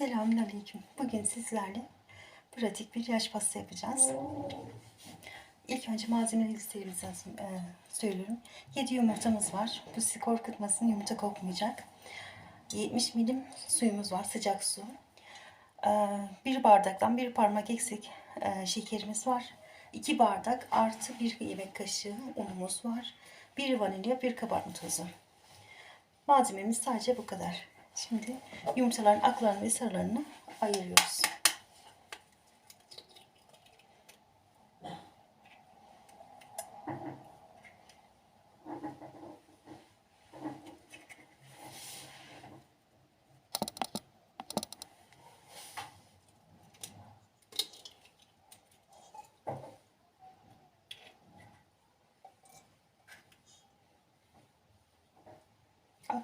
Selamünaleyküm. Bugün sizlerle pratik bir yaş pasta yapacağız. İlk önce malzeme listemizi e, söylüyorum. 7 yumurtamız var. Bu sizi korkutmasın. Yumurta kokmayacak. 70 milim suyumuz var. Sıcak su. E, bir bardaktan bir parmak eksik e, şekerimiz var. 2 bardak artı bir yemek kaşığı unumuz var. Bir vanilya, bir kabartma tozu. Malzememiz sadece bu kadar. Şimdi yumurtaların aklarını ve sarılarını ayırıyoruz.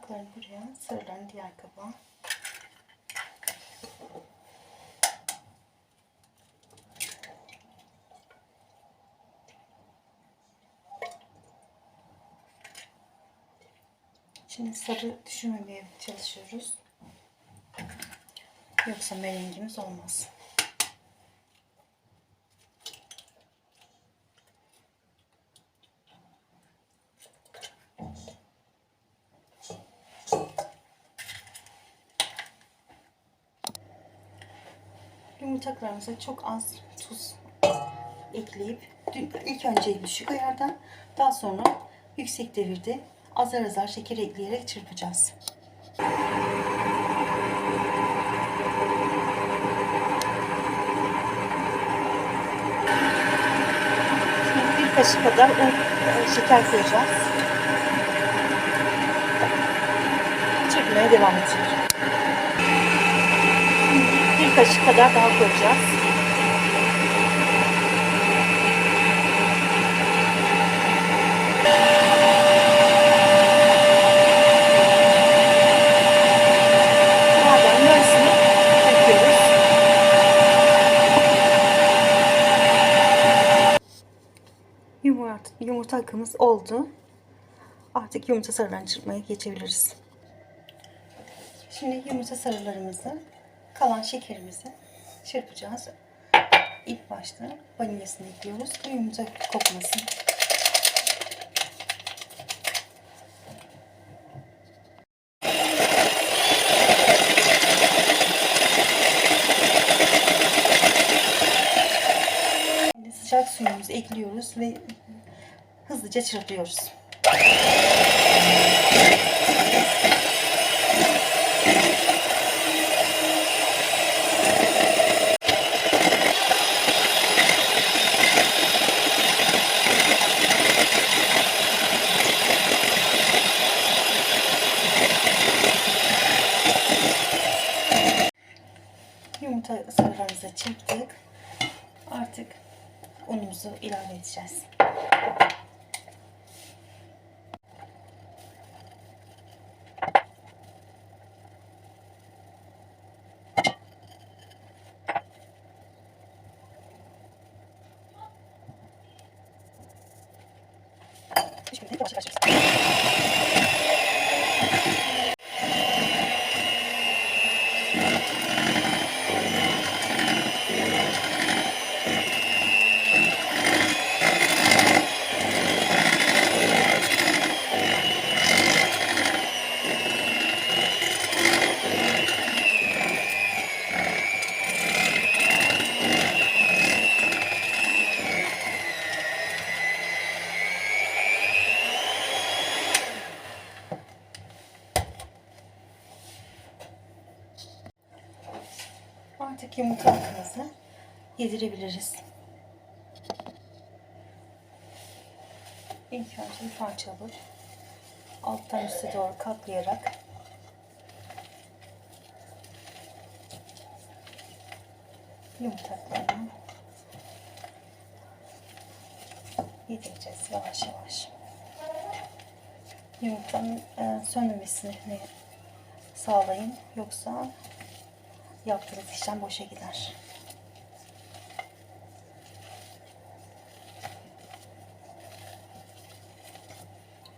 Aklarını buraya, sarılarını diğer kaba. Şimdi sarı düşürmemeye çalışıyoruz. Yoksa merengimiz olmaz. Yumurtalarımıza çok az tuz ekleyip ilk önce düşük ayarda daha sonra yüksek devirde azar azar şeker ekleyerek çırpacağız. Bir kaşık kadar un, e, şeker koyacağız. Çırpmaya devam edeceğiz. Bir kaşık kadar daha koyacağız. Yumurta, yumurta akımız oldu. Artık yumurta sarılarını çırpmaya geçebiliriz. Şimdi yumurta sarılarımızı kalan şekerimizi çırpacağız. İlk başta vanilyasını ekliyoruz ki kokmasın. Şimdi sıcak suyumuzu ekliyoruz ve hızlıca çırpıyoruz. Yumurta sarılarımızı çırptık. Artık unumuzu ilave edeceğiz. Şimdi yavaş yavaş yavaş. Artık yumurtalarımızı yedirebiliriz. İlk önce bir parça alıp alttan üste doğru katlayarak yumurtalarını yedireceğiz yavaş yavaş. Yumurtanın e, sönmemesini sağlayın yoksa yaptığınız işlem boşa gider.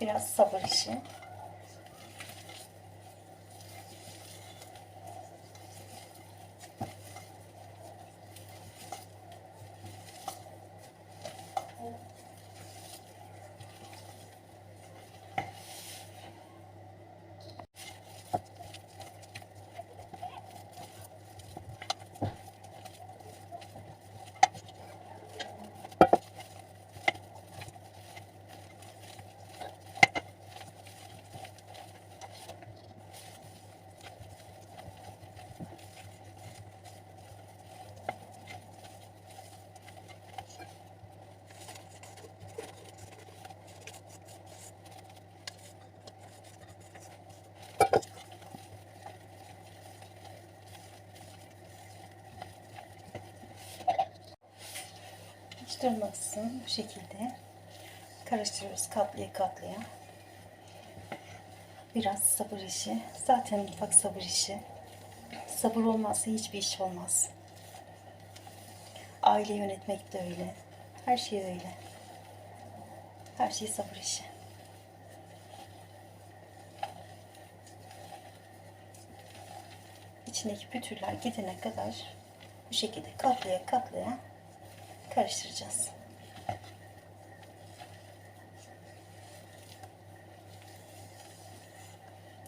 Biraz sabır işi. Yapıştırmasın bu şekilde karıştırıyoruz katlaya katlaya. Biraz sabır işi. Zaten mutfak sabır işi. Sabır olmazsa hiçbir iş olmaz. Aile yönetmek de öyle. Her şey öyle. Her şey sabır işi. İçindeki pütürler gidene kadar bu şekilde katlaya katlaya karıştıracağız.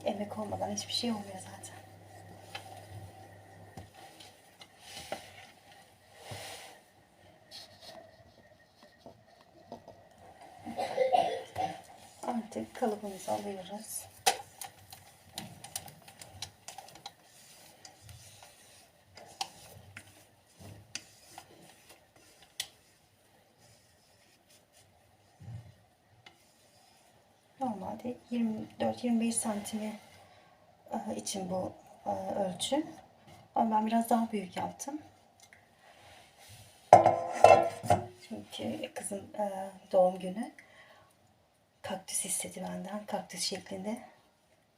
Emek olmadan hiçbir şey olmuyor zaten. Artık kalıbımızı alıyoruz. Normalde 24-25 santimi e, için bu e, ölçü. Ama ben biraz daha büyük yaptım. Çünkü kızım e, doğum günü kaktüs istedi benden. Kaktüs şeklinde.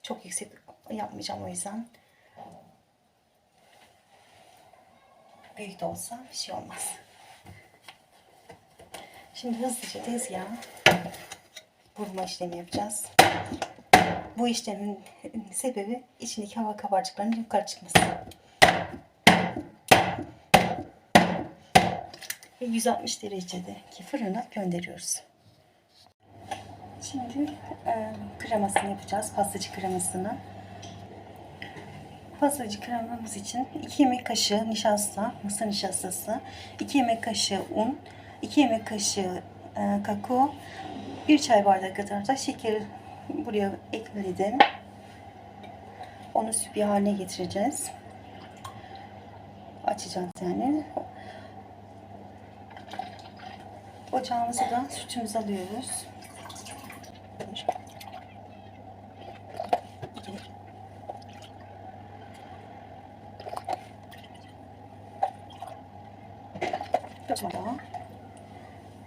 Çok yüksek yapmayacağım o yüzden. Büyük de olsa bir şey olmaz. Şimdi hızlıca tezgaha vurma işlemi yapacağız. Bu işlemin sebebi içindeki hava kabarcıklarının yukarı çıkması. Ve 160 derecedeki fırına gönderiyoruz. Şimdi e, kremasını yapacağız. Pastacı kremasını. Pastacı kremamız için 2 yemek kaşığı nişasta, mısır nişastası, 2 yemek kaşığı un, 2 yemek kaşığı e, kakao, 1 çay bardağı kadar da şeker buraya ekledim. Onu bir haline getireceğiz. Açacağız yani. Ocağımızı da sütümüzü alıyoruz.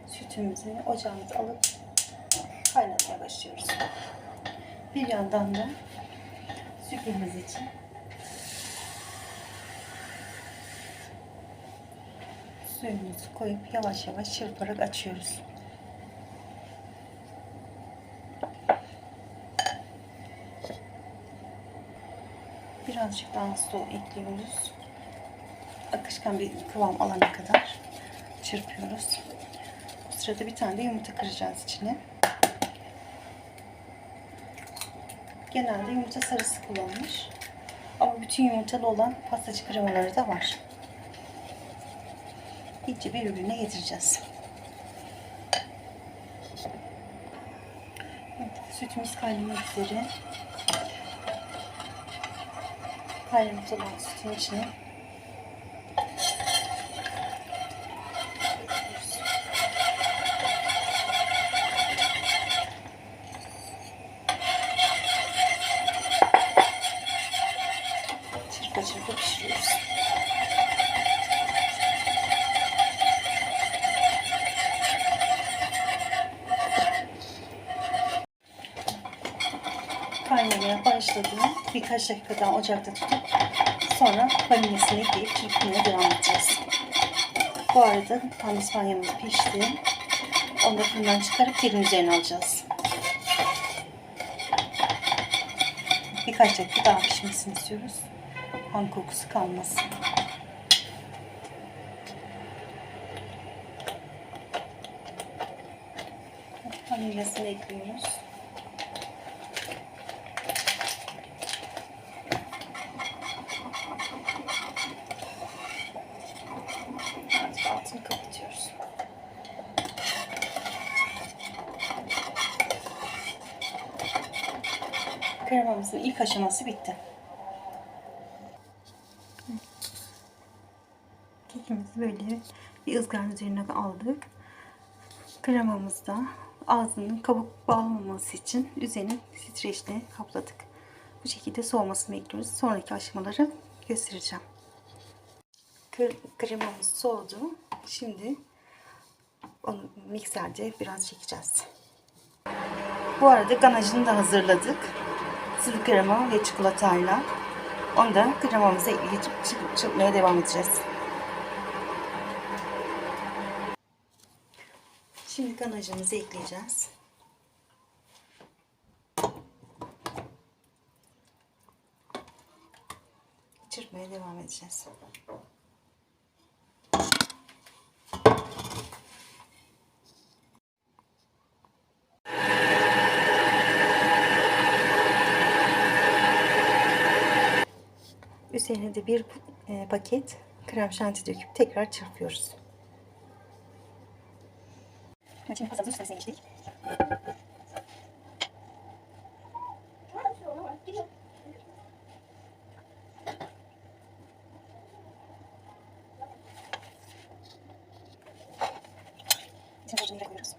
Sütümüzü ocağımıza alıp başlıyoruz. Bir yandan da sütümüz için suyumuzu koyup yavaş yavaş çırparak açıyoruz. Birazcık daha su ekliyoruz. Akışkan bir kıvam alana kadar çırpıyoruz. Bu sırada bir tane de yumurta kıracağız içine. Genelde yumurta sarısı kullanılır. Ama bütün yumurtalı olan pastacı kremaları da var. İyice birbirine getireceğiz. Evet, sütümüz kaynamak üzere. Kaynamış olan sütün içine Başladı. Birkaç dakika daha ocakta tutup sonra vanilyasını ekleyip çırpmaya devam edeceğiz. Bu arada pandispanyamız pişti. Onu da fırından çıkarıp gelin üzerine alacağız. Birkaç dakika daha pişmesini istiyoruz. Han kokusu kalmasın. Vanilyasını ekliyoruz. Kremamızın ilk aşaması bitti. Kekimizi böyle bir ızgaranın üzerine aldık. Kremamızı da ağzının kabuk bağlamaması için üzerini streçle kapladık. Bu şekilde soğumasını bekliyoruz. Sonraki aşamaları göstereceğim. Kre- Kremamız soğudu. Şimdi Onu mikserde biraz çekeceğiz. Bu arada ganajını da hazırladık. Sıvı krema ve çikolatayla. Onu da kremamıza ekleyip çırpmaya devam edeceğiz. Şimdi ganajımızı ekleyeceğiz. Çırpmaya devam edeceğiz. Üzerine de bir e, paket krem şanti döküp tekrar çırpıyoruz. Şimdi pasamızın üstüne geçtik. Şimdi acımı da koyuyoruz.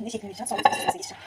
Ve bastırıyoruz. Şimdi şeklini vereceğim. Sonra üstüne geçeceğim.